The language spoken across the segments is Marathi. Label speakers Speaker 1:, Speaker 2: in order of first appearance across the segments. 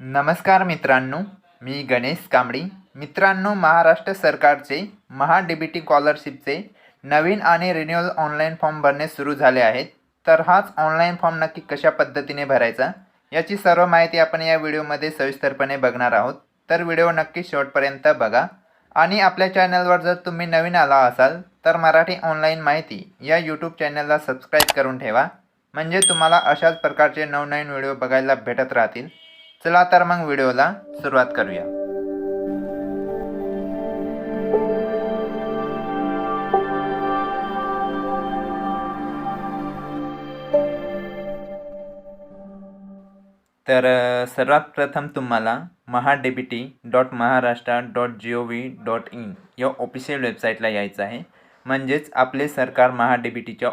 Speaker 1: नमस्कार मित्रांनो मी गणेश कांबळी. मित्रांनो महाराष्ट्र सरकारचे महा डी बी टी स्कॉलरशिपचे नवीन आणि रिन्युअल ऑनलाईन फॉर्म भरणे सुरू झाले आहेत. तर हाच ऑनलाईन फॉर्म नक्की कशा पद्धतीने भरायचा याची सर्व माहिती आपण या व्हिडिओमध्ये सविस्तरपणे बघणार आहोत. तर व्हिडिओ नक्की शेवटपर्यंत बघा. आणि आपल्या चॅनलवर जर तुम्ही नवीन आला असाल तर मराठी ऑनलाईन माहिती या यूट्यूब चॅनलला सबस्क्राईब करून ठेवा. म्हणजे तुम्हाला अशाच प्रकारचे नवनवीन व्हिडिओ बघायला भेटत राहतील. चला तर मग व्हिडिओला सुरुवात करूया. तर सर्वात प्रथम तुम्हाला Maha dot Maharashtra dot G O V dot in या ऑफिशियल वेबसाईटला यायचं आहे. म्हणजेच आपले सरकार महा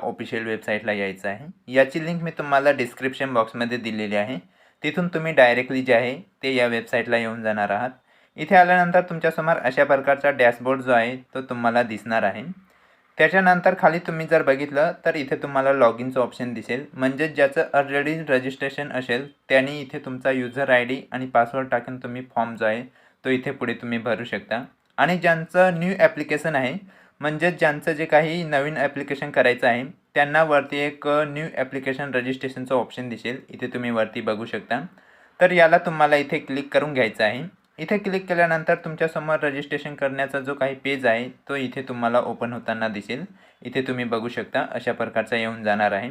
Speaker 1: ऑफिशियल वेबसाईटला यायचं आहे. याची लिंक मी तुम्हाला डिस्क्रिप्शन बॉक्समध्ये दिलेली आहे. तिथून तुम्ही डायरेक्टली जे आहे ते या वेबसाईटला येऊन जाणार आहात. इथे आल्यानंतर तुमच्यासमोर अशा प्रकारचा डॅशबोर्ड जो आहे तो तुम्हाला दिसणार आहे. त्याच्यानंतर खाली तुम्ही जर बघितलं तर इथे तुम्हाला लॉग इनचं ऑप्शन दिसेल. म्हणजेच ज्याचं ऑलरेडी रजिस्ट्रेशन असेल त्यांनी इथे तुमचा युजर आय डी आणि पासवर्ड टाकून तुम्ही फॉर्म जो आहे तो इथे पुढे तुम्ही भरू शकता. आणि ज्यांचं न्यू ॲप्लिकेशन आहे म्हणजेच ज्यांचं जे काही नवीन ॲप्लिकेशन करायचं आहे त्यांना वरती एक न्यू ॲप्लिकेशन रजिस्ट्रेशनचं ऑप्शन दिसेल. इथे तुम्ही वरती बघू शकता. तर याला तुम्हाला इथे क्लिक करून घ्यायचं आहे. इथे क्लिक केल्यानंतर तुमच्यासमोर रजिस्ट्रेशन करण्याचा जो काही पेज आहे तो इथे तुम्हाला ओपन होताना दिसेल. इथे तुम्ही बघू शकता अशा प्रकारचा येऊन जाणार आहे.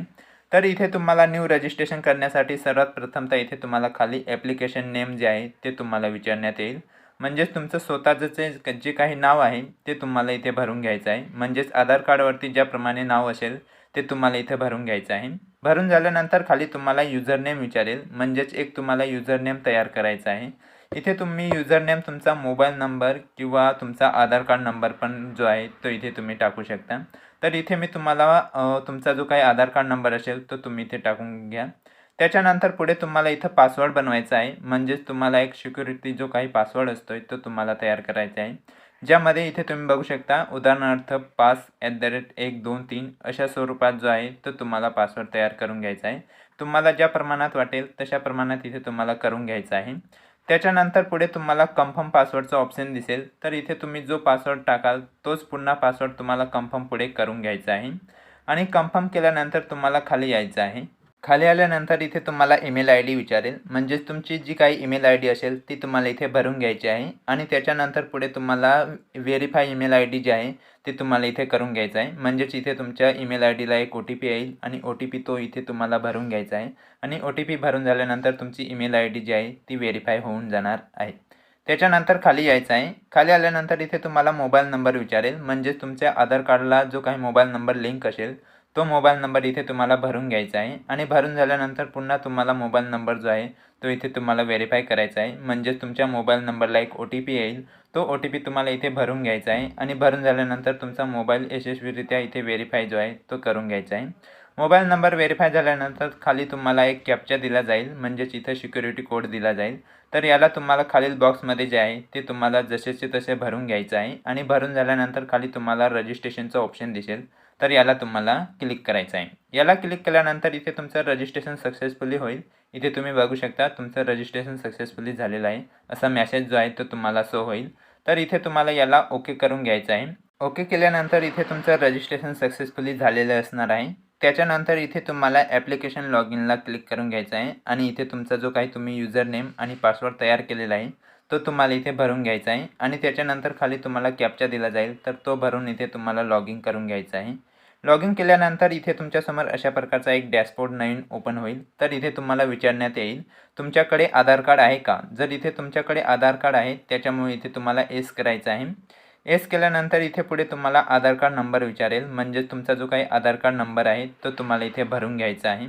Speaker 1: तर इथे तुम्हाला न्यू रजिस्ट्रेशन करण्यासाठी सर्वात प्रथमतः इथे तुम्हाला खाली ॲप्लिकेशन नेम जे आहे ते तुम्हाला विचारण्यात येईल. म्हणजेच तुमचं स्वतःचं जे जे काही नाव आहे ते तुम्हाला इथे भरून घ्यायचं आहे. म्हणजेच आधार कार्डवरती ज्याप्रमाणे नाव असेल ते तुम्हाला इथे भरून घ्यायचं आहे. भरून झाल्यानंतर खाली तुम्हाला युजरनेम विचारेल. म्हणजेच एक तुम्हाला युझरनेम तयार करायचा आहे. इथे तुम्ही युजरनेम तुमचा मोबाईल नंबर किंवा तुमचा आधार कार्ड नंबर पण जो आहे तो इथे तुम्ही टाकू शकता. तर इथे मी तुम्हाला तुमचा जो काही आधार कार्ड नंबर असेल तो तुम्ही इथे टाकून घ्या. त्याच्यानंतर पुढे तुम्हाला इथं पासवर्ड बनवायचा आहे. म्हणजेच तुम्हाला एक सिक्युरिटी जो काही पासवर्ड असतो तो तुम्हाला तयार करायचा आहे. ज्यामध्ये इथे तुम्ही बघू शकता उदाहरणार्थ पास ॲट द रेट एक दोन तीन अशा स्वरूपात जो आहे तो तुम्हाला पासवर्ड तयार करून घ्यायचा आहे. तुम्हाला ज्या प्रमाणात वाटेल तशा प्रमाणात इथे तुम्हाला करून घ्यायचं आहे. त्याच्यानंतर पुढे तुम्हाला कन्फर्म पासवर्डचा ऑप्शन दिसेल. तर इथे तुम्ही जो पासवर्ड टाकाल तोच पुन्हा पासवर्ड तुम्हाला कन्फर्म पुढे करून घ्यायचा आहे. आणि कन्फर्म केल्यानंतर तुम्हाला खाली यायचं आहे. खाली आल्यानंतर इथे तुम्हाला ईमेल आय डी विचारेल. म्हणजेच तुमची जी काही ईमेल आय डी असेल ती तुम्हाला इथे भरून घ्यायची आहे. आणि त्याच्यानंतर पुढे तुम्हाला व्हेरीफाय ईमेल आय डी जी आहे ते तुम्हाला इथे करून घ्यायचं आहे. म्हणजेच इथे तुमच्या ईमेल आय डीला एक ओ टी पी येईल आणि ओ टी पी तो इथे तुम्हाला भरून घ्यायचा आहे. आणि ओ टी पी भरून झाल्यानंतर तुमची ईमेल आय डी जी आहे ती व्हेरीफाय होऊन जाणार आहे. त्याच्यानंतर खाली यायचं आहे. खाली आल्यानंतर इथे तुम्हाला मोबाईल नंबर विचारेल. म्हणजेच तुमच्या आधार कार्डला जो काही मोबाईल नंबर लिंक असेल तो मोबाईल नंबर इथे तुम्हाला भरून घ्यायचा आहे. आणि भरून झाल्यानंतर पुन्हा तुम्हाला मोबाईल नंबर जो आहे तो इथे तुम्हाला व्हेरीफाय करायचा आहे. म्हणजेच तुमच्या मोबाईल नंबरला एक ओ टी पी येईल. तो ओ टी पी तुम्हाला इथे भरून घ्यायचा आहे. आणि भरून झाल्यानंतर तुमचा मोबाईल यशस्वीरित्या इथे व्हेरीफाय जो आहे तो करून घ्यायचा आहे. मोबाईल नंबर व्हेरीफाय झाल्यानंतर खाली तुम्हाला एक कॅप्चा दिला जाईल. म्हणजेच इथं सिक्युरिटी कोड दिला जाईल. तर याला तुम्हाला खालील बॉक्समध्ये जे आहे ते तुम्हाला जसेचे तसे भरून घ्यायचं आहे. आणि भरून झाल्यानंतर खाली तुम्हाला रजिस्ट्रेशनचं ऑप्शन दिसेल. तर याला तुम्हाला क्लिक करायचं आहे याला क्लिक केल्यानंतर इथे तुमचं रजिस्ट्रेशन सक्सेसफुली होईल. इथे तुम्ही बघू शकता तुमचं रजिस्ट्रेशन सक्सेसफुली झालेलं आहे. असा मॅसेज जो आहे तो तुम्हाला सो होईल. तर इथे तुम्हाला याला ओके करून घ्यायचं आहे ओके केल्यानंतर इथे तुमचं रजिस्ट्रेशन सक्सेसफुली झालेलं असणार आहे. त्याच्यानंतर इथे तुम्हाला ॲप्लिकेशन लॉग इनला क्लिक करून घ्यायचं आहे आणि इथे तुमचा जो काही तुम्ही युजर नेम आणि पासवर्ड तयार केलेला आहे तो तुम्हाला इथे भरून घ्यायचा आहे. आणि त्याच्यानंतर खाली तुम्हाला कॅप्चा दिला जाईल. तर तो भरून इथे तुम्हाला लॉग इन करून घ्यायचा आहे. लॉग इन केल्यानंतर इथे तुमच्यासमोर अशा प्रकारचा एक डॅशबोर्ड नवीन ओपन होईल. तर इथे तुम्हाला विचारण्यात येईल तुमच्याकडे आधार कार्ड आहे का? जर इथे तुमच्याकडे आधार कार्ड आहे त्याच्यामुळे इथे तुम्हाला एस करायचं आहे. एस केल्यानंतर इथे पुढे तुम्हाला आधार कार्ड नंबर विचारेल. म्हणजे तुमचा जो काही आधार कार्ड नंबर आहे तो तुम्हाला इथे भरून घ्यायचा आहे.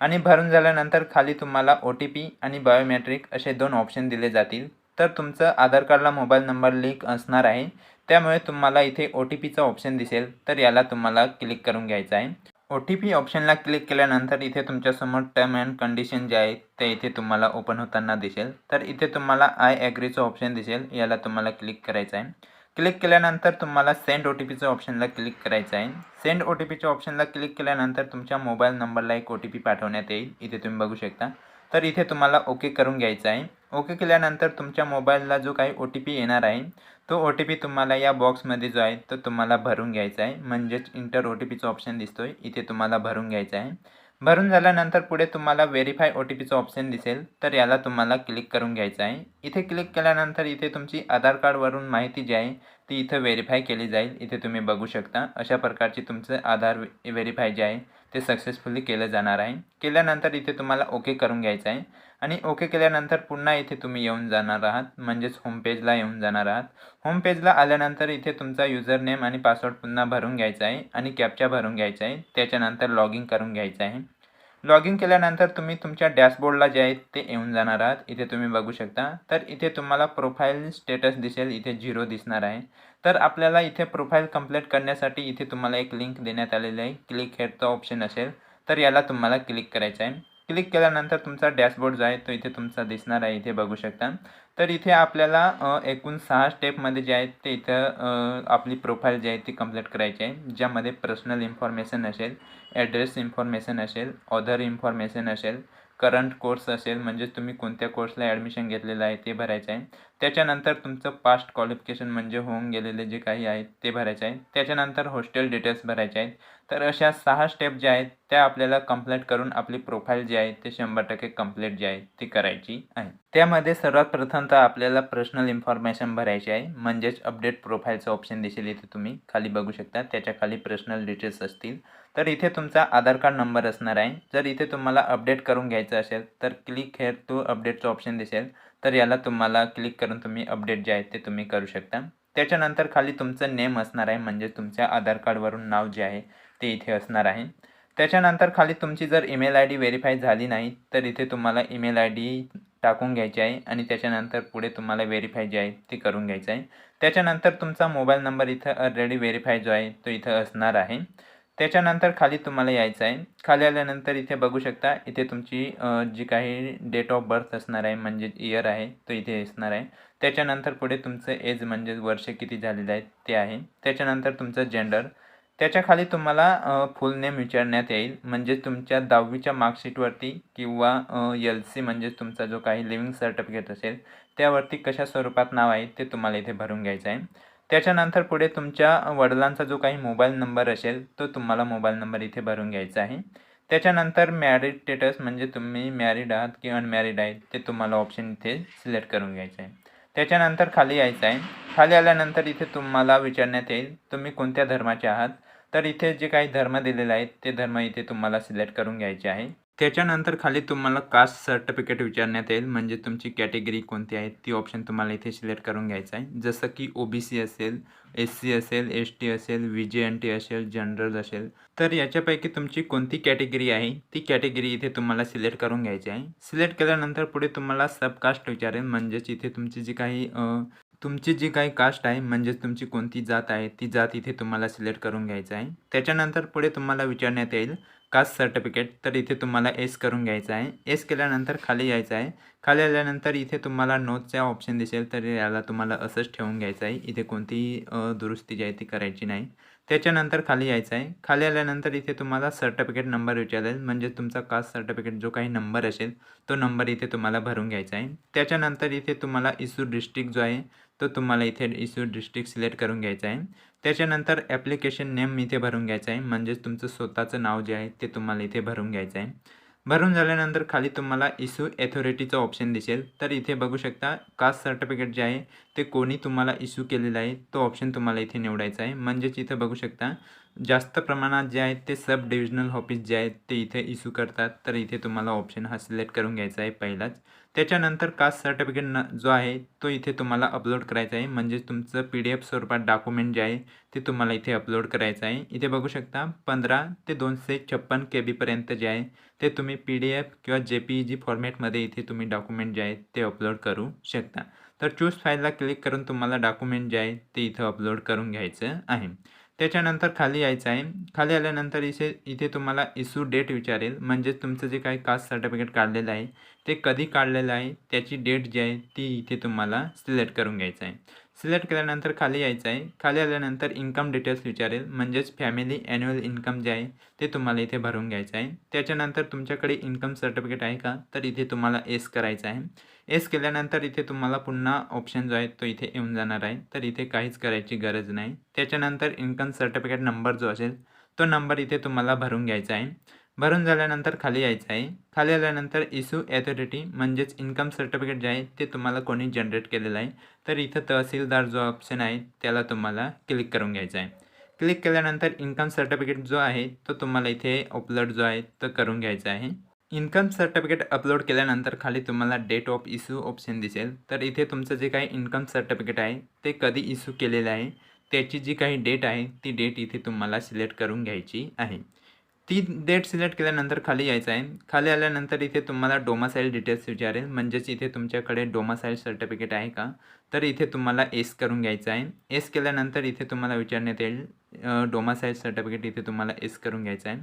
Speaker 1: आणि भरून झाल्यानंतर खाली तुम्हाला ओ टी पी आणि बायोमेट्रिक असे दोन ऑप्शन दिले जातील. तर तुमचं आधार कार्डला मोबाईल नंबर लिंक असणार आहे. त्यामुळे तुम्हाला इथे ओ टी पीचं ऑप्शन दिसेल. तर याला तुम्हाला क्लिक करून घ्यायचं आहे. ओ टी पी ऑप्शनला क्लिक केल्यानंतर इथे तुमच्यासमोर टर्म अँड कंडिशन जे आहे ते इथे तुम्हाला ओपन होताना दिसेल. तर इथे तुम्हाला आय ॲग्रीचं ऑप्शन दिसेल. याला तुम्हाला क्लिक करायचं आहे. क्लिक केल्यानंतर तुम्हाला सेंड ओ टी पीचं ऑप्शनला क्लिक करायचं आहे. सेंड ओ टी पीच्या ऑप्शनला क्लिक केल्यानंतर तुमच्या मोबाईल नंबरला एक ओ टी पी पाठवण्यात येईल. इथे तुम्ही बघू शकता. तर इथे तुम्हाला ओके करून घ्यायचं आहे. ओके केल्यानंतर तुमच्या मोबाईलला जो काही ओ टी पी येणार आहे तो ओ टी पी तुम्हाला या बॉक्समध्ये जो आहे तो तुम्हाला भरून घ्यायचा आहे. म्हणजेच इंटर ओ टी पीचं ऑप्शन दिसतो आहे इथे तुम्हाला भरून घ्यायचा आहे. भरून झाल्यानंतर पुढे तुम्हाला व्हेरीफाय ओ टी पीचं ऑप्शन दिसेल. तर याला तुम्हाला क्लिक करून घ्यायचं आहे. इथे क्लिक केल्यानंतर इथे तुमची आधार कार्डवरून माहिती जी आहे ती इथं व्हेरीफाय केली जाईल. इथे तुम्ही बघू शकता अशा प्रकारची तुमचं आधार व्हेरीफाय जे आहे ते सक्सेसफुली केलं जाणार आहे. केल्यानंतर इथे तुम्हाला ओके करून घ्यायचं आहे. आणि ओके केल्यानंतर पुन्हा इथे तुम्ही येऊन जाणार आहात. म्हणजेच होमपेजला येऊन जाणार आहात. होमपेजला आल्यानंतर इथे तुमचा युजर नेम आणि पासवर्ड पुन्हा भरून घ्यायचा आहे आणि कॅपचा भरून घ्यायचा आहे. त्याच्यानंतर लॉग इन करून घ्यायचं आहे. लॉग इन केल्यानंतर तुम्ही तुमच्या डॅशबोर्डला जे आहे ते येऊन जाणार आहात. इथे तुम्ही बघू शकता. तर इथे तुम्हाला प्रोफाईल स्टेटस दिसेल. इथे झिरो दिसणार आहे. तर आपल्याला इथे प्रोफाईल कंप्लीट करण्यासाठी इथे तुम्हाला एक लिंक देण्यात आलेली आहे. क्लिक हेडचा ऑप्शन असेल. तर याला तुम्हाला क्लिक करायचं आहे. क्लिक केल्यानंतर तुमचा डॅशबोर्ड जो आहे तो इथे तुमचा दिसणार आहे. इथे बघू शकता. तर इथे आपल्याला एकूण सहा स्टेपमध्ये जे आहेत ते इथं आपली प्रोफाईल जी आहे ती कंप्लीट करायची आहे. ज्यामध्ये पर्सनल इन्फॉर्मेशन असेल ॲड्रेस इन्फॉर्मेशन असेल ऑदर इन्फॉर्मेशन असेल करंट कोर्स असेल म्हणजे तुम्ही कोणत्या कोर्सला ॲडमिशन घेतलेलं आहे ते भरायचं आहे. त्याच्यानंतर तुमचं पास्ट क्वालिफिकेशन म्हणजे होऊन गेलेले जे काही आहेत ते भरायचे आहे. त्याच्यानंतर हॉस्टेल डिटेल्स भरायचे आहेत. तर अशा सहा स्टेप ज्या आहेत त्या आपल्याला कंप्लीट करून आपली प्रोफाईल जी आहे ते शंभर टक्के कंप्लीट जी आहे ती करायची आहे. त्यामध्ये सर्वात प्रथमतः आपल्याला पर्सनल इन्फॉर्मेशन भरायची आहे. म्हणजेच अपडेट प्रोफाईलचं ऑप्शन दिसेल इथे तुम्ही. खाली बघू शकता. त्याच्याखाली पर्सनल डिटेल्स असतील. तर इथे तुमचा आधार कार्ड नंबर असणार आहे. जर इथे तुम्हाला अपडेट करून घ्यायचं असेल तर क्लिक हेअर टू अपडेटचं ऑप्शन दिसेल. तर याला तुम्हाला क्लिक करून तुम्ही अपडेट जे आहे ते तुम्ही करू शकता. त्याच्यानंतर खाली तुमचं नेम असणार आहे म्हणजे तुमच्या आधार कार्डवरून नाव जे आहे ते इथे असणार आहे. त्याच्यानंतर खाली तुमची जर ईमेल आय डी व्हेरीफाय झाली नाही तर इथे तुम्हाला ईमेल आय डी टाकून घ्यायची आहे आणि त्याच्यानंतर पुढे तुम्हाला व्हेरीफाय जे आहे ते करून घ्यायचं आहे. त्याच्यानंतर तुमचा मोबाईल नंबर इथं ऑलरेडी व्हेरीफाय जो आहे तो इथं असणार आहे. त्याच्यानंतर खाली तुम्हाला यायचं आहे. खाली आल्यानंतर इथे बघू शकता इथे तुमची जी काही डेट ऑफ बर्थ असणार आहे म्हणजे इयर आहे तो इथे असणार आहे. त्याच्यानंतर पुढे तुमचं एज म्हणजे वर्ष किती झालेलं आहे ते आहे. त्याच्यानंतर तुमचं जेंडर त्याच्याखाली तुम्हाला फुल नेम विचारण्यात येईल. म्हणजे तुमच्या दहावीच्या मार्कशीटवरती किंवा एल सी म्हणजे तुमचा जो काही लिव्हिंग सर्टिफिकेट असेल त्यावरती कशा स्वरूपात नाव आहे ते तुम्हाला इथे भरून घ्यायचं आहे. त्याच्यानंतर पुढे तुमच्या वडिलांचा जो काही मोबाईल नंबर असेल तो तुम्हाला मोबाईल नंबर इथे भरून घ्यायचा आहे. त्याच्यानंतर मॅरिड स्टेटस म्हणजे तुम्ही मॅरिड आहात की अनमॅरिड आहेत ते तुम्हाला ऑप्शन इथे सिलेक्ट करून घ्यायचं आहे. त्याच्यानंतर खाली यायचं आहे. खाली आल्यानंतर इथे तुम्हाला विचारण्यात येईल तुम्ही कोणत्या धर्माचे आहात? तर इथे जे काही धर्म दिलेले आहेत ते धर्म इथे तुम्हाला सिलेक्ट करून घ्यायचे आहे. त्याच्यानंतर खाली तुम्हाला कास्ट सर्टिफिकेट विचारण्यात येईल. म्हणजे तुमची कॅटेगरी कोणती आहे? ती ऑप्शन तुम्हाला इथे सिलेक्ट करून घ्यायचं आहे. जसं की ओ बी सी असेल एस सी असेल एस टी असेल व्ही जे एन टी असेल जनरल असेल. तर याच्यापैकी तुमची कोणती कॅटेगरी आहे? ती कॅटेगरी इथे तुम्हाला सिलेक्ट करून घ्यायची आहे. सिलेक्ट केल्यानंतर पुढे तुम्हाला सबकास्ट विचारेल. म्हणजेच इथे तुमची जी काही तुमची जी काही कास्ट आहे म्हणजेच तुमची कोणती जात आहे ती जात इथे तुम्हाला सिलेक्ट करून घ्यायचं आहे. त्याच्यानंतर पुढे तुम्हाला विचारण्यात येईल. कास्ट सर्टिफिकेट तर इथे तुम्हाला एस करून घ्यायचं आहे. एस केल्यानंतर खाली यायचं आहे. खाली आल्यानंतर इथे तुम्हाला नोटचा ऑप्शन दिसेल तर याला तुम्हाला असंच ठेवून घ्यायचं आहे. इथे कोणतीही दुरुस्ती जी आहे ती करायची नाही. त्याच्यानंतर खाली यायचं आहे. खाली आल्यानंतर इथे तुम्हाला सर्टिफिकेट नंबर विचारेल. म्हणजे तुमचा कास्ट सर्टिफिकेट जो काही नंबर असेल तो नंबर इथे तुम्हाला भरून घ्यायचा आहे. त्याच्यानंतर इथे तुम्हाला इसूर डिस्ट्रिक्ट जो आहे तो तुम्हाला इथे इश्यू डिस्ट्रिक्ट सिलेक्ट करून घ्यायचा आहे. त्याच्यानंतर ॲप्लिकेशन नेम इथे भरून घ्यायचं आहे. म्हणजेच तुमचं स्वतःचं नाव जे आहे ते तुम्हाला इथे भरून घ्यायचं आहे. भरून झाल्यानंतर खाली तुम्हाला इश्यू ॲथॉरिटीचं ऑप्शन दिसेल. तर इथे बघू शकता कास्ट सर्टिफिकेट जे आहे ते कोणी तुम्हाला इश्यू केलेलं आहे तो ऑप्शन तुम्हाला इथे निवडायचा आहे. म्हणजेच इथे बघू शकता जास्त प्रमाणात जे आहेत ते सब डिव्हिजनल ऑफिस जे आहेत ते इथे इश्यू करतात. तर इथे तुम्हाला ऑप्शन हा सिलेक्ट करून घ्यायचा आहे पहिलाच. त्याच्यानंतर कास्ट सर्टिफिकेट न जो आहे तो इथे तुम्हाला अपलोड करायचा आहे. म्हणजे तुमचं पी डी एफ स्वरूपात डॉक्युमेंट जे आहे ते तुम्हाला इथे अपलोड करायचं आहे. इथे बघू शकता पंधरा ते दोनशे छप्पन के बीपर्यंत जे आहे ते तुम्ही पी डी एफ किंवा जे पी जी फॉर्मॅटमध्ये इथे तुम्ही डॉक्युमेंट जे आहेत ते अपलोड करू शकता. तर चूज फाईलला क्लिक करून तुम्हाला डॉक्युमेंट जे आहे ते इथं अपलोड करून घ्यायचं आहे. त्याच्यानंतर खाली यायचं आहे. खाली आल्यानंतर इथे इथे तुम्हाला इश्यू डेट विचारेल. म्हणजे तुमचं जे काही कास्ट सर्टिफिकेट काढलेलं आहे ते कधी काढलेलं आहे त्याची डेट जी आहे ती इथे तुम्हाला सिलेक्ट करून घ्यायचं आहे. सिलेक्ट केल्यानंतर खाली यायचं आहे. खाली आल्यानंतर इन्कम डिटेल्स विचारेल. म्हणजेच फॅमिली ॲन्युअल इन्कम जे आहे ते तुम्हाला इथे भरून घ्यायचं आहे. त्याच्यानंतर तुमच्याकडे इन्कम सर्टिफिकेट आहे का? तर इथे तुम्हाला एस करायचं आहे. एस केल्यानंतर इथे तुम्हाला पुन्हा ऑप्शन जो आहे तो इथे येऊन जाणार आहे. तर इथे काहीच करायची गरज नाही. त्याच्यानंतर इन्कम सर्टिफिकेट नंबर जो असेल तो नंबर इथे तुम्हाला भरून घ्यायचा आहे. भरून झाल्यानंतर खाली यायचं आहे. खाली आल्यानंतर इश्यू ॲथॉरिटी म्हणजेच इन्कम सर्टिफिकेट जे आहे ते तुम्हाला कोणी जनरेट केलेलं आहे. तर इथं तहसीलदार जो ऑप्शन आहे त्याला तुम्हाला क्लिक करून घ्यायचा आहे. क्लिक केल्यानंतर इन्कम सर्टिफिकेट जो आहे तो तुम्हाला इथे अपलोड जो आहे तो करून घ्यायचा आहे. इन्कम सर्टिफिकेट अपलोड केल्यानंतर खाली तुम्हाला डेट ऑफ इश्यू ऑप्शन दिसेल. तर इथे तुमचं जे काही इन्कम सर्टिफिकेट आहे ते कधी इश्यू केलेलं आहे त्याची जी काही डेट आहे ती डेट इथे तुम्हाला सिलेक्ट करून घ्यायची आहे. ती डेट सिलेक्ट केल्यानंतर खाली यायचं आहे. खाली आल्यानंतर इथे तुम्हाला डोमासाईल डिटेल्स विचारेल. म्हणजेच इथे तुमच्याकडे डोमासाईल सर्टिफिकेट आहे का? तर इथे तुम्हाला एस करून घ्यायचं आहे. एस केल्यानंतर इथे तुम्हाला विचारण्यात येईल डोमासाईल सर्टिफिकेट इथे तुम्हाला एस करून घ्यायचं आहे.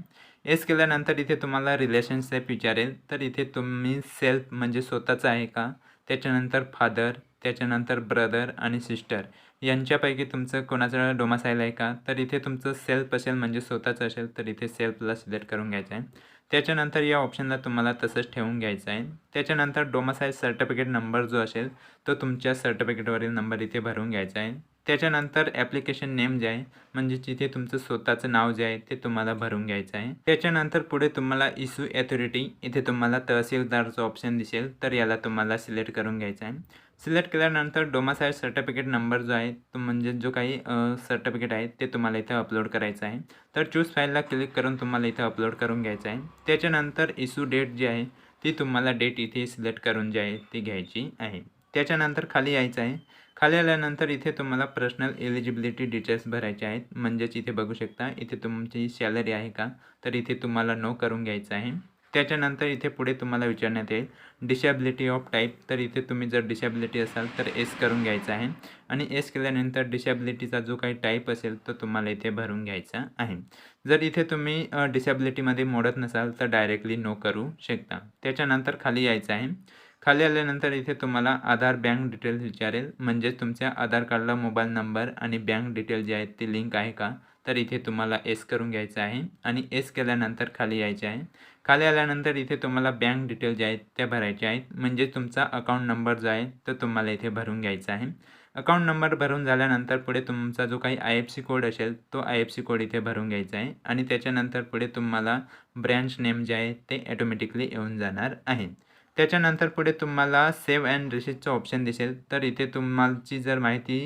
Speaker 1: एस केल्यानंतर इथे तुम्हाला रिलेशनशिप विचारेल. तर इथे तुम्ही सेल्फ म्हणजे स्वतःचं आहे का? त्याच्यानंतर फादर त्याच्यानंतर ब्रदर आणि सिस्टर यांच्यापैकी तुमचं कोणाचं डोमासाईल आहे का? तर इथे तुमचं सेल्फ असेल म्हणजे स्वतःचं असेल तर इथे सेल्फला सिलेक्ट करून घ्यायचं आहे. त्याच्यानंतर या ऑप्शनला तुम्हाला तसंच ठेवून घ्यायचं आहे. त्याच्यानंतर डोमासाईल सर्टिफिकेट नंबर जो असेल तो तुमच्या सर्टिफिकेटवरील नंबर इथे भरून घ्यायचा आहे. त्याच्यानंतर ॲप्लिकेशन नेम जे आहे म्हणजे जिथे तुमचं स्वतःचं नाव जे आहे ते तुम्हाला भरून घ्यायचं आहे. त्याच्यानंतर पुढे तुम्हाला इश्यू ॲथॉरिटी इथे तुम्हाला तहसीलदारचं ऑप्शन दिसेल तर याला तुम्हाला सिलेक्ट करून घ्यायचं आहे. सिलेक्ट केल्यानंतर डोमासाईल सर्टिफिकेट नंबर जो आहे तो म्हणजे जो काही सर्टिफिकेट आहे ते तुम्हाला इथं अपलोड करायचं आहे. तर चूज फाईलला क्लिक करून तुम्हाला इथं अपलोड करून घ्यायचं आहे. त्याच्यानंतर इश्यू डेट जी आहे ती तुम्हाला डेट इथे सिलेक्ट करून जी आहे ती घ्यायची आहे. त्याच्यानंतर खाली यायचं आहे. खाली आल्यानंतर इथे तुम्हाला पर्सनल एलिजिबिलिटी डिटेल्स भरायचे आहेत. म्हणजेच इथे बघू शकता इथे तुमची सॅलरी आहे का? तर इथे तुम्हाला नो करून घ्यायचं आहे. त्याच्यानंतर इथे पुढे तुम्हाला विचारण्यात येईल. डिसेबिलिटी ऑफ टाईप तर इथे तुम्ही जर डिशॅबिलिटी असाल तर एस करून घ्यायचं आहे. आणि एस केल्यानंतर डिसेबिलिटीचा जो काही टाईप असेल तो तुम्हाला इथे भरून घ्यायचा आहे. जर इथे तुम्ही डिसॅबिलिटीमध्ये मोडत नसाल तर डायरेक्टली नो करू शकता. त्याच्यानंतर खाली यायचं आहे. खाली आल्यानंतर इथे तुम्हाला आधार बँक डिटेल्स विचारेल. म्हणजेच तुमच्या आधार कार्डला मोबाईल नंबर आणि बँक डिटेल जे आहेत ती लिंक आहे का? तर इथे तुम्हाला एस करून घ्यायचं आहे. आणि एस केल्यानंतर खाली यायचे आहे. खाली आल्यानंतर इथे तुम्हाला बँक डिटेल जे आहेत त्या भरायच्या आहेत. म्हणजे तुमचा अकाउंट नंबर जो आहे तो तुम्हाला इथे भरून घ्यायचा आहे. अकाउंट नंबर भरून झाल्यानंतर पुढे तुमचा जो काही आय एफ सी कोड असेल तो आय एफ सी कोड इथे भरून घ्यायचा आहे. आणि त्याच्यानंतर पुढे तुम्हाला ब्रँच नेम जे आहे ते ॲटोमॅटिकली येऊन जाणार आहे. त्याच्यानंतर पुढे तुम्हाला सेव्ह अँड रिसिटचं ऑप्शन दिसेल. तर इथे तुम्हाची जर माहिती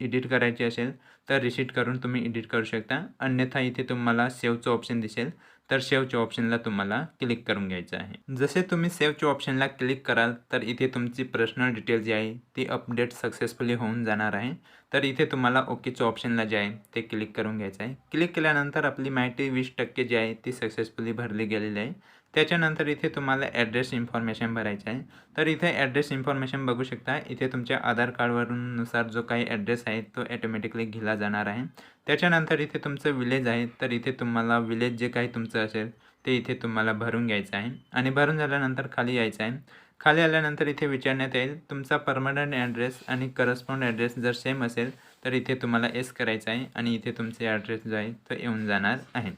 Speaker 1: एडिट करायची असेल तर रिसिट करून तुम्ही एडिट करू शकता. अन्यथा इथे तुम्हाला सेव्हचं ऑप्शन दिसेल. तर सेवच्या ऑप्शनला तुम्हाला क्लिक करून घ्यायचं आहे. जसे तुम्ही सेव्हच्या ऑप्शनला क्लिक कराल तर इथे तुमची पर्सनल डिटेल जी आहे ती अपडेट सक्सेसफुली होऊन जाणार आहे. तर इथे तुम्हाला ओकेच्या ऑप्शनला जे आहे ते क्लिक करून घ्यायचं आहे. क्लिक केल्यानंतर आपली माहिती वीस टक्के जी आहे ती सक्सेसफुली भरली गेलेली आहे. त्याच्यानंतर इथे तुम्हाला ॲड्रेस इन्फॉर्मेशन भरायचं आहे. तर इथे ॲड्रेस इन्फॉर्मेशन बघू शकता इथे तुमच्या आधार कार्डवरूननुसार जो काही ॲड्रेस आहे तो ॲटोमॅटिकली घेला जाणार आहे. त्याच्यानंतर इथे तुमचं विलेज आहे. तर इथे तुम्हाला विलेज जे काही तुमचं असेल ते इथे तुम्हाला भरून घ्यायचं आहे. आणि भरून झाल्यानंतर खाली यायचं आहे. खाली आल्यानंतर इथे विचारण्यात येईल तुमचा परमनंट ॲड्रेस आणि करस्पॉन्ड ॲड्रेस जर सेम असेल तर इथे तुम्हाला एस करायचं आहे आणि इथे तुमचे ॲड्रेस जो आहे तो येऊन जाणार आहे.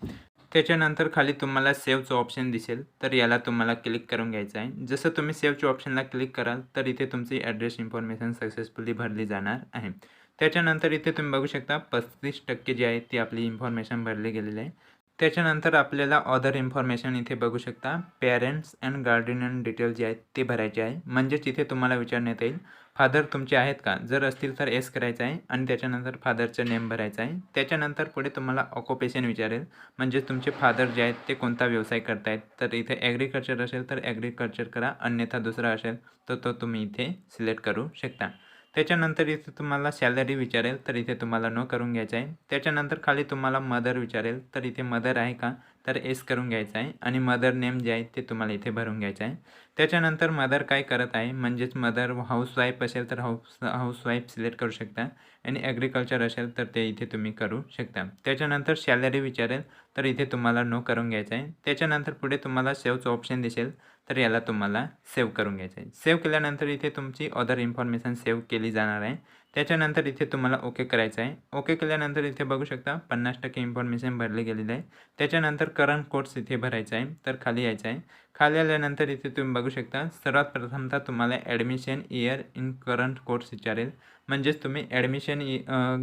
Speaker 1: त्याच्यानंतर खाली तुम्हाला सेव्हचं ऑप्शन दिसेल तर याला तुम्हाला क्लिक करून घ्यायचं आहे. जसं तुम्ही सेव्हच्या ऑप्शनला क्लिक कराल तर इथे तुमची ॲड्रेस इन्फॉर्मेशन सक्सेसफुली भरली जाणार आहे. त्याच्यानंतर इथे तुम्ही बघू शकता पस्तीस टक्के जी आहे ती आपली इन्फॉर्मेशन भरली गेलेली आहे. त्याच्यानंतर आपल्याला अदर इन्फॉर्मेशन इथे बघू शकता पेरेंट्स अँड गार्डियन डिटेल जे आहेत ते भरायचे आहे. म्हणजेच इथे तुम्हाला विचारण्यात येईल फादर तुमचे आहेत का? जर असतील तर एस करायचं आहे आणि त्याच्यानंतर फादरचं नेम भरायचं आहे. त्याच्यानंतर पुढे तुम्हाला ऑक्युपेशन विचारेल. म्हणजे तुमचे फादर जे आहेत ते कोणता व्यवसाय करतायत? तर इथे ॲग्रिकल्चर असेल तर ॲग्रिकल्चर करा. अन्यथा दुसरा असेल तर तो तुम्ही इथे सिलेक्ट करू शकता. त्याच्यानंतर इथे तुम्हाला सॅलरी विचारेल तर इथे तुम्हाला नो करून घ्यायचं आहे. त्याच्यानंतर खाली तुम्हाला मदर विचारेल तर इथे मदर आहे का? तर एस करून घ्यायचं आहे. आणि मदर नेम जे आहे ते तुम्हाला इथे भरून घ्यायचं आहे. त्याच्यानंतर मदर काय करत आहे? म्हणजेच मदर हाऊसवाईफ असेल तर हाऊस हाऊसवाईफ सिलेक्ट करू शकता. आणि ॲग्रिकल्चर असेल तर ते इथे तुम्ही करू शकता. त्याच्यानंतर सॅलरी विचारेल तर इथे तुम्हाला नो करून घ्यायचं आहे. त्याच्यानंतर पुढे तुम्हाला सेव्हच ऑप्शन दिसेल. तर याला तुम्हाला सेव्ह करून घ्यायचं आहे. सेव्ह केल्यानंतर इथे तुमची अदर इन्फॉर्मेशन सेव्ह केली जाणार आहे. त्याच्यानंतर इथे तुम्हाला ओके करायचं आहे. ओके केल्यानंतर इथे बघू शकता पन्नास टक्के इन्फॉर्मेशन भरले गेलेलं आहे. त्याच्यानंतर करंट कोर्स इथे भरायचा आहे तर खाली यायचं आहे. खाली आल्यानंतर इथे तुम्ही बघू शकता सर्वात प्रथमतः तुम्हाला admission year in current course विचारेल. म्हणजेच तुम्ही ॲडमिशन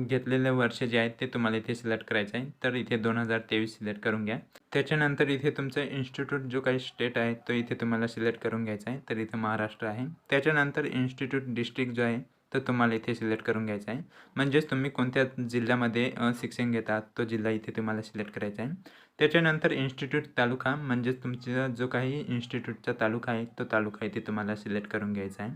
Speaker 1: घेतलेले वर्ष जे आहेत ते तुम्हाला इथे सिलेक्ट करायचं आहे. तर इथे दोन हजार तेवीस सिलेक्ट करून घ्या. त्याच्यानंतर इथे तुमचं इन्स्टिट्यूट जो काही स्टेट आहे तो इथे तुम्हाला सिलेक्ट करून घ्यायचा आहे. तर इथे महाराष्ट्र आहे. त्याच्यानंतर इन्स्टिट्यूट डिस्ट्रिक्ट जो आहे तर तुम्हाला इथे सिलेक्ट करून घ्यायचा आहे. म्हणजेच तुम्ही कोणत्या जिल्ह्यामध्ये शिक्षण घेतात तो जिल्हा इथे तुम्हाला सिलेक्ट करायचा आहे. त्याच्यानंतर इन्स्टिट्यूट तालुका म्हणजेच तुमचा जो काही इन्स्टिट्यूटचा तालुका आहे तो तालुका इथे तुम्हाला सिलेक्ट करून घ्यायचा आहे.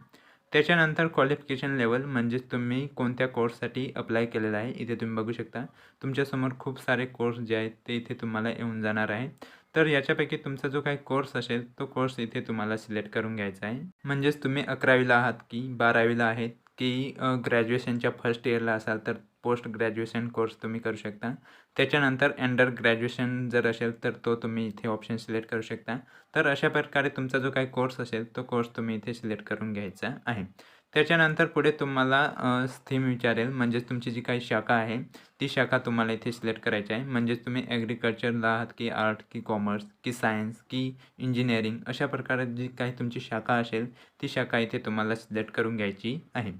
Speaker 1: त्याच्यानंतर क्वालिफिकेशन लेवल म्हणजेच तुम्ही कोणत्या कोर्ससाठी अप्लाय केलेला आहे इथे तुम्ही बघू शकता. तुमच्यासमोर खूप सारे कोर्स जे आहेत ते इथे तुम्हाला येऊन जाणार आहे. तर याच्यापैकी तुमचा जो काही कोर्स असेल तो कोर्स इथे तुम्हाला सिलेक्ट करून घ्यायचा आहे. म्हणजेच तुम्ही अकरावीला आहात की बारावीला आहेत की ग्रॅज्युएशनच्या फर्स्ट इयरला असाल तर पोस्ट ग्रॅज्युएशन कोर्स तुम्ही करू शकता. त्याच्यानंतर अंडर ग्रॅज्युएशन जर असेल तर तो तुम्ही इथे ऑप्शन सिलेक्ट करू शकता. तर अशा प्रकारे तुमचा जो काही कोर्स असेल तो कोर्स तुम्ही इथे सिलेक्ट करून घ्यायचा आहे. त्याच्यानंतर पुढे तुम्हाला स्थिम विचारेल. म्हणजेच तुमची जी काही शाखा आहे ती शाखा तुम्हाला इथे सिलेक्ट करायची आहे. म्हणजेच तुम्ही ॲग्रिकल्चरला आहात की आर्ट की कॉमर्स की सायन्स की इंजिनिअरिंग अशा प्रकारे जी काही तुमची शाखा असेल ती शाखा इथे तुम्हाला सिलेक्ट करून घ्यायची आहे.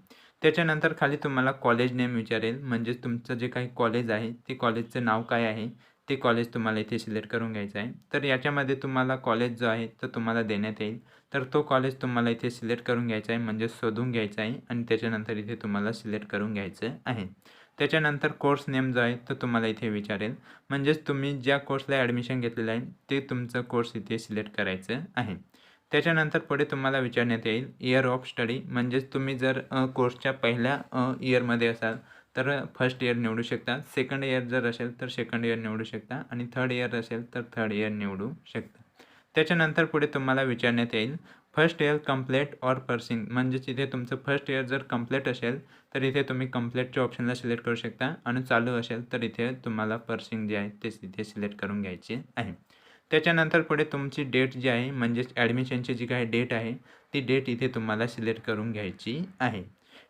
Speaker 1: त्याच्यानंतर खाली तुम्हाला कॉलेज नेम विचारेल. म्हणजेच तुमचं जे काही कॉलेज आहे ते कॉलेजचं नाव काय आहे? ते कॉलेज तुम्हाला इथे सिलेक्ट करून घ्यायचं आहे. तर याच्यामध्ये तुम्हाला कॉलेज जो आहे तो तुम्हाला देण्यात येईल. तर तो कॉलेज तुम्हाला इथे सिलेक्ट करून घ्यायचा आहे म्हणजे शोधून घ्यायचा आहे आणि त्याच्यानंतर इथे तुम्हाला सिलेक्ट करून घ्यायचं आहे. त्याच्यानंतर कोर्स नेम जो आहे तो तुम्हाला इथे विचारेल. म्हणजेच तुम्ही ज्या कोर्सला ॲडमिशन घेतलेलं आहे ते तुमचं कोर्स इथे सिलेक्ट करायचं आहे. त्याच्यानंतर पुढे तुम्हाला विचारण्यात येईल इयर ऑफ स्टडी म्हणजेच तुम्ही जर कोर्सच्या पहिल्या इयरमध्ये असाल तर फर्स्ट इयर निवडू शकता. सेकंड इयर जर असेल तर सेकंड इयर निवडू शकता. आणि थर्ड इयर असेल तर थर्ड इयर निवडू शकता. त्याच्यानंतर पुढे तुम्हाला विचारण्यात येईल first year complete or pursuing म्हणजेच इथे तुमचं फर्स्ट इयर जर कम्प्लेट असेल तर इथे तुम्ही कम्प्लेटच्या ऑप्शनला सिलेक्ट करू शकता. आणि चालू असेल तर इथे तुम्हाला पर्सिंग जे आहे ते इथे सिलेक्ट करून घ्यायचे आहे. त्याच्यानंतर पुढे तुमची डेट जी आहे म्हणजेच ॲडमिशनची जी काही डेट आहे ती डेट इथे तुम्हाला सिलेक्ट करून घ्यायची आहे.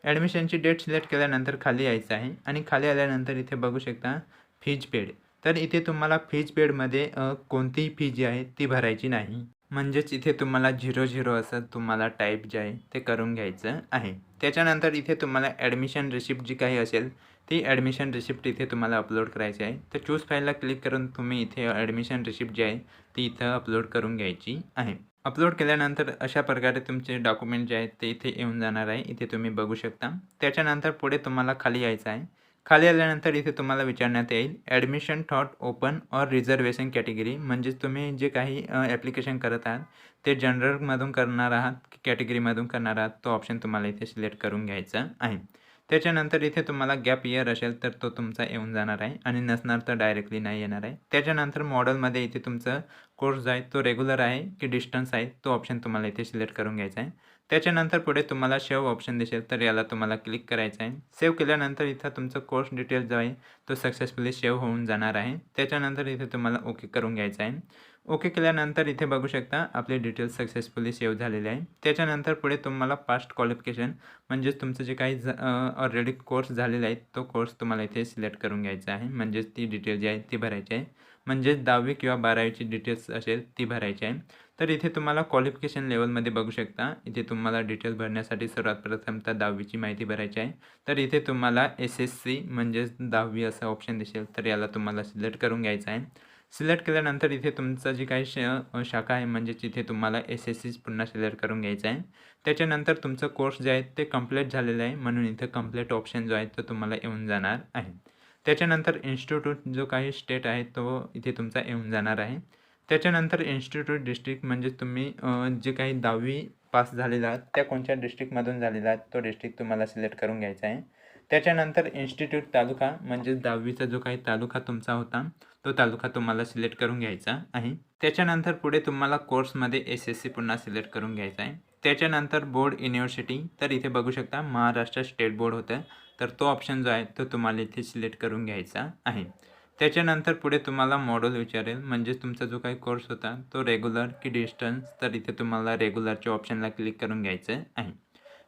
Speaker 1: ॲडमिशनची डेट सिलेक्ट केल्यानंतर खाली यायचं आहे आणि खाली आल्यानंतर इथे बघू शकता फीज पेड. तर इथे तुम्हाला फीज पेडमध्ये कोणतीही फी जी आहे ती भरायची नाही. म्हणजेच इथे तुम्हाला झिरो झिरो असं तुम्हाला टाईप जे आहे ते करून घ्यायचं आहे. त्याच्यानंतर इथे तुम्हाला ॲडमिशन रिसिप्ट जी काही असेल ती ॲडमिशन रिसिप्ट इथे तुम्हाला अपलोड करायची आहे. तर चूज फाईलला क्लिक करून तुम्ही इथे ॲडमिशन रिसिप्ट जी आहे ती इथं अपलोड करून घ्यायची आहे. अपलोड केल्यानंतर अशा प्रकारे तुमचे डॉक्युमेंट जे आहेत ते इथे येऊन जाणार आहे. इथे तुम्ही बघू शकता. त्याच्यानंतर पुढे तुम्हाला खाली यायचं आहे. खाली आल्यानंतर इथे तुम्हाला विचारण्यात येईल admission through open or reservation category म्हणजेच तुम्ही जे काही ॲप्लिकेशन करत आहात ते जनरलमधून करणार आहात की कॅटेगरीमधून करणार आहात तो ऑप्शन तुम्हाला इथे सिलेक्ट करून घ्यायचा आहे. त्याच्यानंतर इथे तुम्हाला गॅप इयर असेल तर तो तुमचा येऊन जाणार आहे आणि नसणार तर डायरेक्टली नाही येणार आहे. त्याच्यानंतर मॉडलमध्ये इथे तुमचं कोर्स जो आहे तो रेग्युलर आहे की डिस्टन्स आहे तो ऑप्शन तुम्हाला इथे सिलेक्ट करून घ्यायचा आहे. त्याच्यानंतर पुढे तुम्हाला सेव्ह ऑप्शन दिसेल तर याला तुम्हाला क्लिक करायचं आहे. सेव्ह केल्यानंतर इथं तुमचं कोर्स डिटेल जो आहे तो सक्सेसफुली सेव्ह होऊन जाणार आहे. त्याच्यानंतर इथे तुम्हाला ओके करून घ्यायचं आहे. ओके केल्यानंतर इथे बघू शकता आपले डिटेल्स सक्सेसफुली सेव्ह झालेले आहे. त्याच्यानंतर पुढे तुम्हाला फास्ट क्वालिफिकेशन म्हणजेच तुमचं जे काही ऑलरेडी कोर्स झालेला आहे तो कोर्स तुम्हाला इथे सिलेक्ट करून घ्यायचा आहे. म्हणजेच ती डिटेल जी आहे ती भरायची आहे. म्हणजेच दहावी किंवा बारावीची डिटेल्स असेल ती भरायची आहे. तर इथे तुम्हाला क्वालिफिकेशन लेवलमध्ये बघू शकता. इथे तुम्हाला डिटेल्स भरण्यासाठी सर्वात प्रथमतः दहावीची माहिती भरायची आहे. तर इथे तुम्हाला एस एस सी म्हणजेच दहावी असं ऑप्शन दिसेल तर याला तुम्हाला सिलेक्ट करून घ्यायचं आहे. सिलेक्ट केल्यानंतर इथे तुमचं जी काही श शाखा आहे म्हणजे जिथे तुम्हाला एस एस सीज पुन्हा सिलेक्ट करून घ्यायचं आहे. त्याच्यानंतर तुमचं कोर्स जे आहे ते कंप्लीट झालेलं आहे. म्हणून इथे कंप्लीट ऑप्शन जो आहे तो तुम्हाला येऊन जाणार आहे. त्याच्यानंतर इन्स्टिट्यूट जो काही स्टेट आहे तो इथे तुमचा येऊन जाणार आहे. त्याच्यानंतर इन्स्टिट्यूट डिस्ट्रिक्ट म्हणजे तुम्ही जे काही दहावी पास झालेला आहात त्या कोणत्या डिस्ट्रिक्टमधून झालेला आहात तो डिस्ट्रिक्ट तुम्हाला सिलेक्ट करून घ्यायचा आहे. त्याच्यानंतर इन्स्टिट्यूट तालुका म्हणजे दहावीचा जो काही तालुका तुमचा होता तो तालुका तुम्हाला सिलेक्ट करून घ्यायचा आहे. त्याच्यानंतर पुढे तुम्हाला कोर्समध्ये एस एस सी पुन्हा सिलेक्ट करून घ्यायचा आहे. त्याच्यानंतर बोर्ड युनिव्हर्सिटी तर इथे बघू शकता महाराष्ट्र स्टेट बोर्ड होतं. तर तो ऑप्शन जो आहे तो तुम्हाला इथे सिलेक्ट करून घ्यायचा आहे. त्याच्यानंतर पुढे तुम्हाला मॉडल विचारेल. म्हणजेच तुमचा जो काही कोर्स होता तो रेग्युलर की डिस्टन्स तर इथे तुम्हाला रेग्युलरच्या ऑप्शनला क्लिक करून घ्यायचं आहे.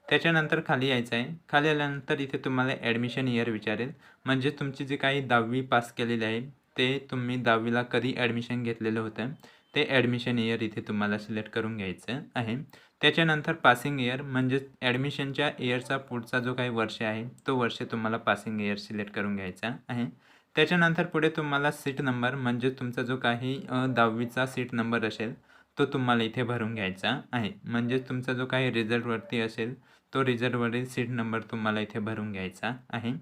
Speaker 1: त्याच्यानंतर खाली यायचं आहे. खाली आल्यानंतर इथे तुम्हाला ॲडमिशन इयर विचारेल. म्हणजे तुमची जी काही दहावी पास केलेली आहे ते तुम्ही दहावीला कधी ॲडमिशन घेतलेलं होतं ते ॲडमिशन इयर इथे तुम्हाला सिलेक्ट करून घ्यायचं आहे. त्याच्यानंतर पासिंग इयर म्हणजेच ॲडमिशनच्या इयरचा पुढचा जो काही वर्ष आहे तो वर्ष तुम्हाला पासिंग इयर सिलेक्ट करून घ्यायचा आहे. त्याच्यानंतर पुढे तुम्हाला सीट नंबर म्हणजे तुमचा जो काही दहावीचा सीट नंबर असेल तो तुम्हाला इथे भरून घ्यायचा आहे. म्हणजेच तुमचा जो काही रिझल्टवरती असेल तो रिझल्टवरील सीट नंबर तुम्हाला इथे भरून घ्यायचा आहे.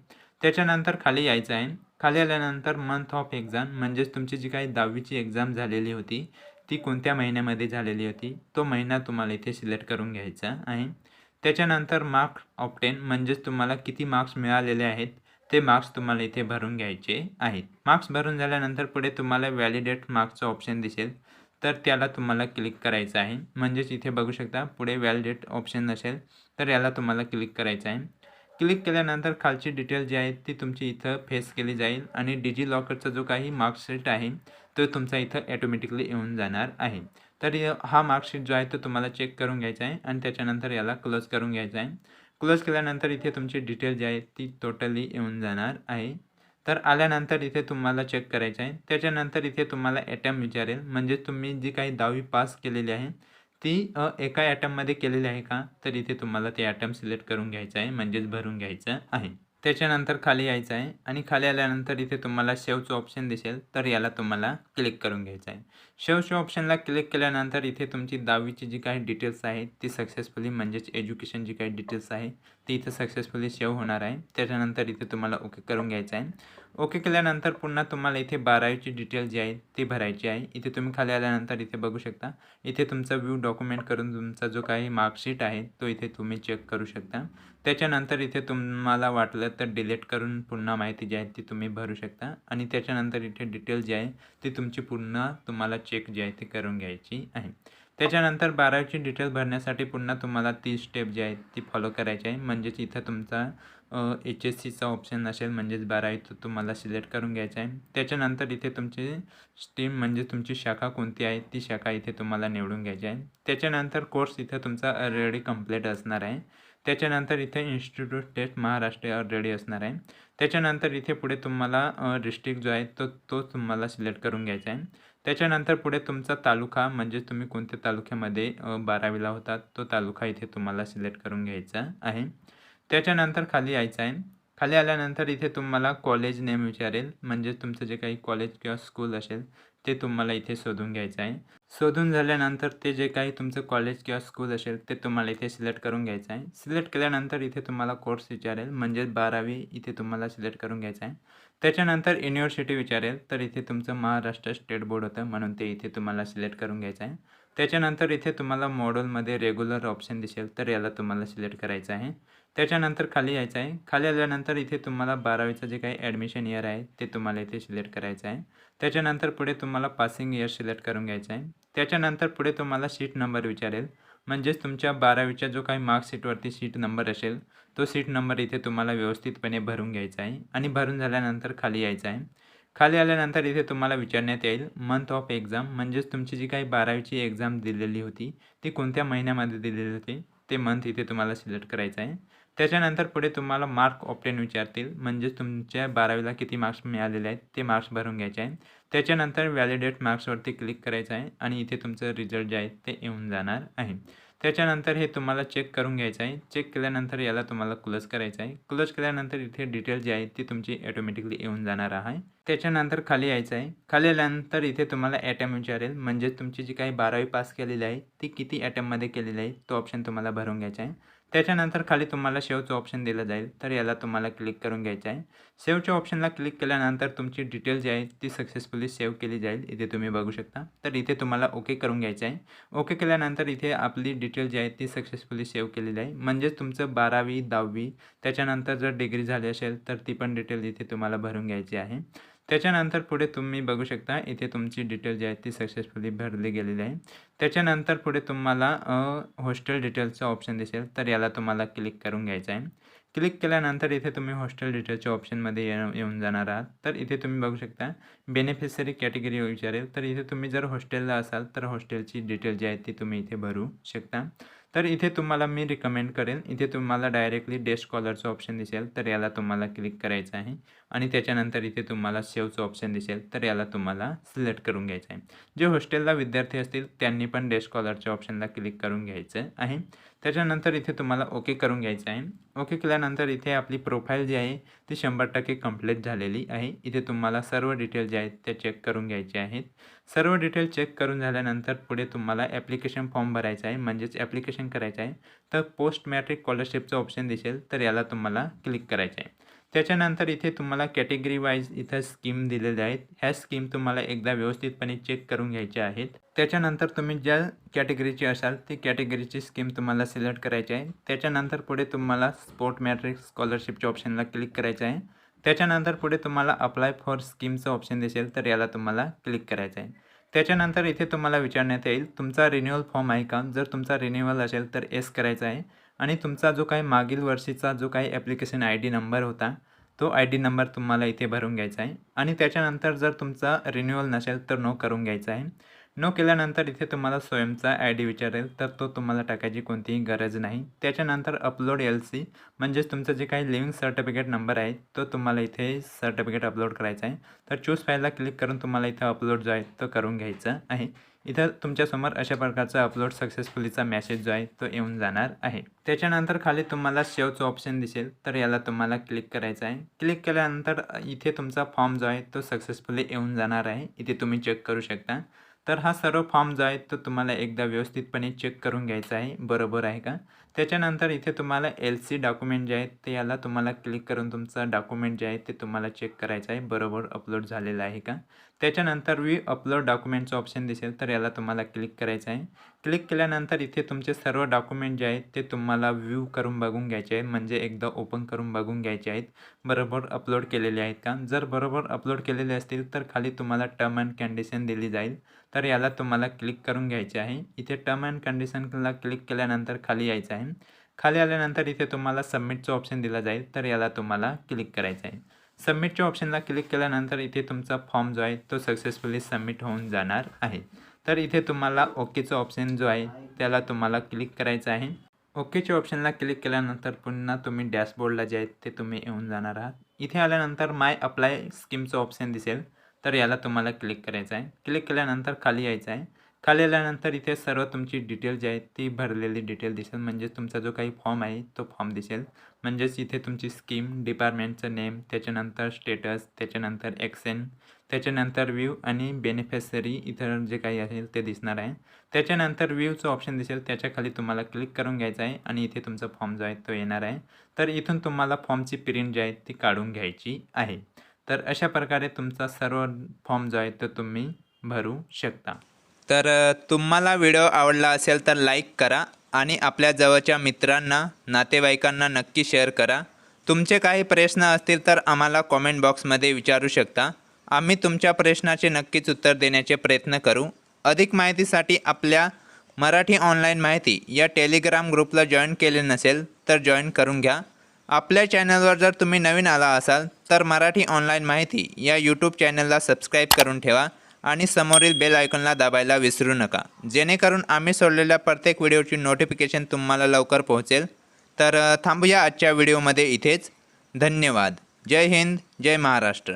Speaker 1: त्याच्यानंतर खाली यायचं आहे. खाली आल्यानंतर मंथ ऑफ एक्झाम म्हणजेच तुमची जी काही दहावीची एक्झाम झालेली होती ती कोणत्या महिन्यामध्ये झालेली होती तो महिना तुम्हाला इथे सिलेक्ट करून घ्यायचा आहे. त्याच्यानंतर मार्क्स ऑप्टेन म्हणजेच तुम्हाला किती मार्क्स मिळालेले आहेत ते मार्क्स तुम्हाला इथे भरून घ्यायचे आहेत. मार्क्स भरून झाल्यानंतर पुढे तुम्हाला व्हॅलिडेट मार्क्सचं ऑप्शन दिसेल. तर त्याला तुम्हाला क्लिक करायचं आहे. म्हणजेच इथे बघू शकता पुढे व्हॅलिडेट ऑप्शन नसेल तर याला तुम्हाला क्लिक करायचं आहे. क्लिक केल्यानंतर खालची डिटेल जी आहे ती तुमची इथं फेस केली जाईल आणि डिजी लॉकरचा जो काही मार्कशीट आहे तो तुमचा इथं ॲटोमॅटिकली येऊन जाणार आहे. तर हा मार्कशीट जो आहे तो तुम्हाला चेक करून घ्यायचा आहे आणि त्याच्यानंतर याला क्लोज करून घ्यायचा आहे. क्लोज केल्यानंतर इथे तुमची डिटेल जी आहे ती टोटली येऊन जाणार आहे. तर आल्यानंतर इथे तुम्हाला चेक करायचं आहे. त्याच्यानंतर इथे तुम्हाला ॲटम विचारेल. म्हणजे तुम्ही जी काही दहावी पास केलेली आहे ती एका ॲटममध्ये केलेली आहे का? तर इथे तुम्हाला ते ॲटम सिलेक्ट करून घ्यायचं आहे म्हणजेच भरून घ्यायचं आहे. त्याच्यानंतर खाली यायचं आहे आणि खाली आल्यानंतर इथे तुम्हाला शेवचं ऑप्शन दिसेल तर याला तुम्हाला क्लिक करून घ्यायचं आहे. शेवच्या ऑप्शनला क्लिक केल्यानंतर इथे तुमची दहावीची जी काही डिटेल्स आहेत ती सक्सेसफुली म्हणजेच एज्युकेशन जी काही डिटेल्स आहे ती इथे सक्सेसफुली सेव्ह होणार आहे. त्याच्यानंतर इथे तुम्हाला ओके करून घ्यायचं आहे. ओके केल्यानंतर पुन्हा तुम्हाला इथे बारावीची डिटेल जी आहे ती भरायची आहे. इथे तुम्ही खाली आल्यानंतर इथे बघू शकता इथे तुमचा व्यू डॉक्युमेंट करून तुमचा जो काही मार्कशीट आहे तो इथे तुम्ही चेक करू शकता. त्याच्यानंतर इथे तुम्हाला वाटलं तर डिलीट करून पुन्हा माहिती जी आहे ती तुम्ही भरू शकता. आणि त्याच्यानंतर इथे डिटेल जी आहे ती तुमची पुन्हा तुम्हाला चेक जी आहे ती करून घ्यायची आहे. त्याच्यानंतर बारावीची डिटेल भरण्यासाठी पुन्हा तुम्हाला ती स्टेप जी आहे ती फॉलो करायची आहे. म्हणजेच इथं तुमचा एच एस सीचा ऑप्शन असेल म्हणजेच बारावी तो तुम्हाला सिलेक्ट करून घ्यायचा आहे. त्याच्यानंतर इथे तुमची स्ट्रीम म्हणजे तुमची शाखा कोणती आहे ती शाखा इथे तुम्हाला निवडून घ्यायची आहे. त्याच्यानंतर कोर्स इथे तुमचा ऑलरेडी कंप्लीट असणार आहे. त्याच्यानंतर इथे इन्स्टिट्यूट टेस्ट महाराष्ट्र ऑलरेडी असणार आहे. त्याच्यानंतर इथे पुढे तुम्हाला डिस्ट्रिक्ट जो आहे तो तो तुम्हाला सिलेक्ट करून घ्यायचा आहे. त्याच्यानंतर पुढे तुमचा तालुका म्हणजे तुम्ही कोणत्या तालुक्यामध्ये बारावीला होता तो तालुका इथे तुम्हाला सिलेक्ट करून घ्यायचा आहे. त्याच्यानंतर खाली यायचं आहे. खाली आल्यानंतर इथे तुम्हाला कॉलेज नेम विचारेल. म्हणजे तुमचं जे काही कॉलेज किंवा स्कूल असेल ते तुम्हाला इथे शोधून घ्यायचं आहे. शोधून झाल्यानंतर ते जे काही तुमचं कॉलेज किंवा स्कूल असेल ते तुम्हाला इथे सिलेक्ट करून घ्यायचं आहे. सिलेक्ट केल्यानंतर इथे तुम्हाला कोर्स विचारेल म्हणजेच बारावी इथे तुम्हाला सिलेक्ट करून घ्यायचं आहे. त्याच्यानंतर युनिव्हर्सिटी विचारेल तर इथे तुमचं महाराष्ट्र स्टेट बोर्ड होतं म्हणून ते इथे तुम्हाला सिलेक्ट करून घ्यायचं आहे. त्याच्यानंतर इथे तुम्हाला मॉडलमध्ये रेग्युलर ऑप्शन दिसेल तर याला तुम्हाला सिलेक्ट करायचं आहे. त्याच्यानंतर खाली यायचं आहे. खाली आल्यानंतर इथे तुम्हाला बारावीचं जे काही ॲडमिशन इयर आहे ते तुम्हाला इथे सिलेक्ट करायचं आहे. त्याच्यानंतर पुढे तुम्हाला पासिंग इयर सिलेक्ट करून घ्यायचं आहे. त्याच्यानंतर पुढे तुम्हाला सीट नंबर विचारेल. म्हणजेच तुमच्या बारावीच्या जो काही मार्कशीटवरती सीट नंबर असेल तो सीट नंबर इथे तुम्हाला व्यवस्थितपणे भरून घ्यायचा आहे आणि भरून झाल्यानंतर खाली यायचं आहे. खाली आल्यानंतर इथे तुम्हाला विचारण्यात येईल मंथ ऑफ एक्झाम म्हणजेच तुमची जी काही बारावीची एक्झाम दिलेली होती ती कोणत्या महिन्यामध्ये दिलेली होती ते मंथ इथे तुम्हाला सिलेक्ट करायचं आहे. त्याच्यानंतर पुढे तुम्हाला मार्क ऑप्टेन विचारतील. म्हणजेच तुमच्या बारावीला किती मार्क्स मिळालेले आहेत ते मार्क्स भरून घ्यायचे आहे त्याच्यानंतर व्हॅलिडेट मार्क्सवरती क्लिक करायचं आहे आणि इथे तुमचं रिझल्ट जे आहे ते येऊन जाणार आहे. त्याच्यानंतर हे तुम्हाला चेक करून घ्यायचं आहे. चेक केल्यानंतर याला तुम्हाला क्लोज करायचं आहे. क्लोज केल्यानंतर इथे डिटेल जी आहे ती तुमची ॲटोमॅटिकली येऊन जाणार आहे. त्याच्यानंतर खाली यायचं आहे. खाली आल्यानंतर इथे तुम्हाला ॲटम विचारेल. म्हणजे तुमची जी काही बारावी पास केलेली आहे ती किती ॲटममध्ये केलेली आहे तो ऑप्शन तुम्हाला भरून घ्यायचा आहे. त्याच्यानंतर खाली तुम्हाला शेवचं ऑप्शन दिलं जाईल. तर याला तुम्हाला क्लिक करून घ्यायचं आहे. सेवच्या ऑप्शनला क्लिक केल्यानंतर तुमची डिटेल जी आहे ती सक्सेसफुली सेव्ह केली जाईल. इथे तुम्ही बघू शकता. तर इथे तुम्हाला ओके करून घ्यायचं आहे. ओके केल्यानंतर इथे आपली डिटेल जी आहे ती सक्सेसफुली सेव्ह केलेली आहे. म्हणजेच तुमचं बारावी दहावी त्याच्यानंतर जर डिग्री झाली असेल तर ती पण डिटेल इथे तुम्हाला भरून घ्यायची आहे. त्याच्यानंतर पुढे तुम्ही बघू शकता इथे तुमची डिटेल जी आहे ती सक्सेसफुली भरली गेलेली आहे. त्याच्यानंतर पुढे तुम्हाला हॉस्टेल डिटेल्सचं ऑप्शन दिसेल तर याला तुम्हाला क्लिक करून घ्यायचं आहे. क्लिक केल्यानंतर इथे तुम्ही हॉस्टेल डिटेलच्या ऑप्शनमध्ये ये येऊन जाणार आहात. तर इथे तुम्ही बघू शकता बेनिफिशरी कॅटेगरी विचारेल. तर इथे तुम्ही जर हॉस्टेलला असाल तर हॉस्टेलची डिटेल जी आहे ती तुम्ही इथे भरू शकता. तर इथे तुम्हाला मी रिकमेंड करेन. इथे तुम्हाला डायरेक्टली डेस्क कॉलरचं ऑप्शन दिसेल तर याला तुम्हाला क्लिक करायचं आहे. आणि त्याच्यानंतर इथे तुम्हाला सेवचं ऑप्शन दिसेल तर याला तुम्हाला सिलेक्ट करून घ्यायचं आहे. जे हॉस्टेलला विद्यार्थी असतील त्यांनी पण डेस्क कॉलरच्या ऑप्शनला क्लिक करून घ्यायचं आहे. त्याच्यानंतर इथे तुम्हाला ओके करून घ्यायचं आहे. ओके केल्यानंतर इथे आपली प्रोफाईल जी आहे ती शंभर टक्के कंप्लीट झालेली आहे. इथे तुम्हाला सर्व डिटेल जे आहेत ते चेक करून घ्यायचे आहेत. सर्व डिटेल चेक करून झाल्यानंतर पुढे तुम्हाला ॲप्लिकेशन फॉर्म भरायचा आहे. म्हणजेच ॲप्लिकेशन करायचं आहे. तर पोस्ट मॅट्रिक स्कॉलरशिपचं ऑप्शन दिसेल तर याला तुम्हाला क्लिक करायचं आहे. त्याच्यानंतर इथे तुम्हाला कॅटेगरी वाईज इथं स्कीम दिलेल्या आहेत. ह्या स्कीम तुम्हाला एकदा व्यवस्थितपणे चेक करून घ्यायच्या आहेत. त्याच्यानंतर तुम्ही ज्या कॅटेगरीची असाल ती कॅटेगरीची स्कीम तुम्हाला सिलेक्ट करायची आहे. त्याच्यानंतर पुढे तुम्हाला स्पोर्ट मॅट्रिक स्कॉलरशिपच्या ऑप्शनला क्लिक करायचं आहे. त्याच्यानंतर पुढे तुम्हाला अप्लाय फॉर स्कीमचं ऑप्शन दिसेल तर याला तुम्हाला क्लिक करायचं आहे. त्याच्यानंतर इथे तुम्हाला विचारण्यात येईल तुमचा रिन्युअल फॉर्म आहे का? जर तुमचा रिन्युअल असेल तर एस करायचा आहे. आणि तुमचा जो काही मागील वर्षीचा जो काही ॲप्लिकेशन आय डी नंबर होता तो आय डी नंबर तुम्हाला इथे भरून घ्यायचा आहे. आणि त्याच्यानंतर जर तुमचा रिन्युअल नसेल तर नो करून घ्यायचा आहे. नो केल्यानंतर इथे तुम्हाला स्वयंचा आय डी विचारेल तर तो तुम्हाला टाकायची कोणतीही गरज नाही. त्याच्यानंतर अपलोड एल सी म्हणजेच तुमचं जे काही लिव्हिंग सर्टिफिकेट नंबर आहे तो तुम्हाला इथे सर्टिफिकेट अपलोड करायचा आहे. तर चूज फायला क्लिक करून तुम्हाला इथे अपलोड जो आहे तो करून घ्यायचा आहे. इथं तुमच्यासमोर अशा प्रकारचा अपलोड सक्सेसफुलीचा मेसेज जो आहे तो येऊन जाणार आहे. त्याच्यानंतर खाली तुम्हाला सेवचं ऑप्शन दिसेल. तर याला तुम्हाला क्लिक करायचं आहे. क्लिक केल्यानंतर इथे तुमचा फॉर्म जो आहे तो सक्सेसफुली येऊन जाणार आहे. इथे तुम्ही चेक करू शकता. तर हा सर्व फॉर्म जो आहे तो तुम्हाला एकदा व्यवस्थितपणे चेक करून घ्यायचा आहे. बरोबर आहे का? त्याच्यानंतर इथे तुम्हाला एल सी डॉक्युमेंट जे आहेत ते याला तुम्हाला क्लिक करून तुमचं डॉक्युमेंट जे आहे ते तुम्हाला चेक करायचं आहे. बरोबर अपलोड झालेलं आहे का? त्याच्यानंतर वी अपलोड डॉक्युमेंटचं ऑप्शन दिसेल तर याला तुम्हाला क्लिक करायचं आहे. क्लिक केल्यानंतर इथे तुमचे सर्व डॉक्युमेंट जे आहेत ते तुम्हाला व्ह्यू करून बघून घ्यायचे आहेत. म्हणजे एकदा ओपन करून बघून घ्यायचे आहेत. बरोबर अपलोड केलेले आहेत का? जर बरोबर अपलोड केलेले असतील तर खाली तुम्हाला टर्म अँड कंडिशन दिली जाईल. तर याला तुम्हाला क्लिक करून घ्यायचे आहे. इथे टर्म अँड कंडिशनला क्लिक केल्यानंतर खाली यायचं आहे. खाली आल्यानंतर इथे तुम्हाला सबमिटचं ऑप्शन दिला जाईल तर याला तुम्हाला क्लिक करायचं आहे. सबमिटच्या ऑप्शनला क्लिक केल्यानंतर इथे तुमचा फॉर्म जो आहे तो सक्सेसफुली सबमिट होऊन जाणार आहे. तर इथे तुम्हाला ओकेचं ऑप्शन जो आहे त्याला तुम्हाला क्लिक करायचं आहे. ओकेच्या ऑप्शनला क्लिक केल्यानंतर पुन्हा तुम्ही डॅशबोर्डला जे आहेत ते तुम्ही येऊन जाणार आहात. इथे आल्यानंतर माय अप्लाय स्कीमचं ऑप्शन दिसेल तर याला तुम्हाला क्लिक करायचं आहे. क्लिक केल्यानंतर खाली यायचं आहे. खाली आल्यानंतर इथे सर्व तुमची डिटेल जी आहे ती भरलेली डिटेल दिसेल. म्हणजेच तुमचा जो काही फॉर्म आहे तो फॉर्म दिसेल. म्हणजेच इथे तुमची स्कीम डिपार्टमेंटचं नेम त्याच्यानंतर स्टेटस त्याच्यानंतर एक्सेन त्याच्यानंतर व्ह्यू आणि बेनिफिशरी इतर जे काही असेल ते दिसणार आहे. त्याच्यानंतर व्ह्यूचं ऑप्शन दिसेल त्याच्याखाली तुम्हाला क्लिक करून घ्यायचं आहे आणि इथे तुमचा फॉर्म जो आहे तो येणार आहे. तर इथून तुम्हाला फॉर्मची प्रिंट जी आहे ती काढून घ्यायची आहे. तर अशा प्रकारे तुमचा सर्व फॉर्म जो आहे तो तुम्ही भरू शकता. तर तुम्हाला व्हिडिओ आवडला असेल तर लाईक करा आणि आपल्या जवळच्या मित्रांना नातेवाईकांना नक्की शेअर करा. तुमचे काही प्रश्न असतील तर आम्हाला कॉमेंट बॉक्समध्ये विचारू शकता. आम्ही तुमच्या प्रश्नाचे नक्कीच उत्तर देण्याचे प्रयत्न करू. अधिक माहितीसाठी आपल्या मराठी ऑनलाईन माहिती या टेलिग्राम ग्रुपला जॉईन केले नसेल तर जॉईन करून घ्या. आपल्या चॅनलवर जर तुम्ही नवीन आला असाल तर मराठी ऑनलाईन माहिती या यूट्यूब चॅनलला सबस्क्राईब करून ठेवा. आणि समोरील बेल आयकॉनला दाबायला विसरू नका. जेणेकरून आम्ही सोडलेल्या प्रत्येक व्हिडिओची नोटिफिकेशन तुम्हाला लवकर पोहोचेल. तर थांबूया आजच्या व्हिडिओमध्ये इथेच. धन्यवाद. जय हिंद जय महाराष्ट्र.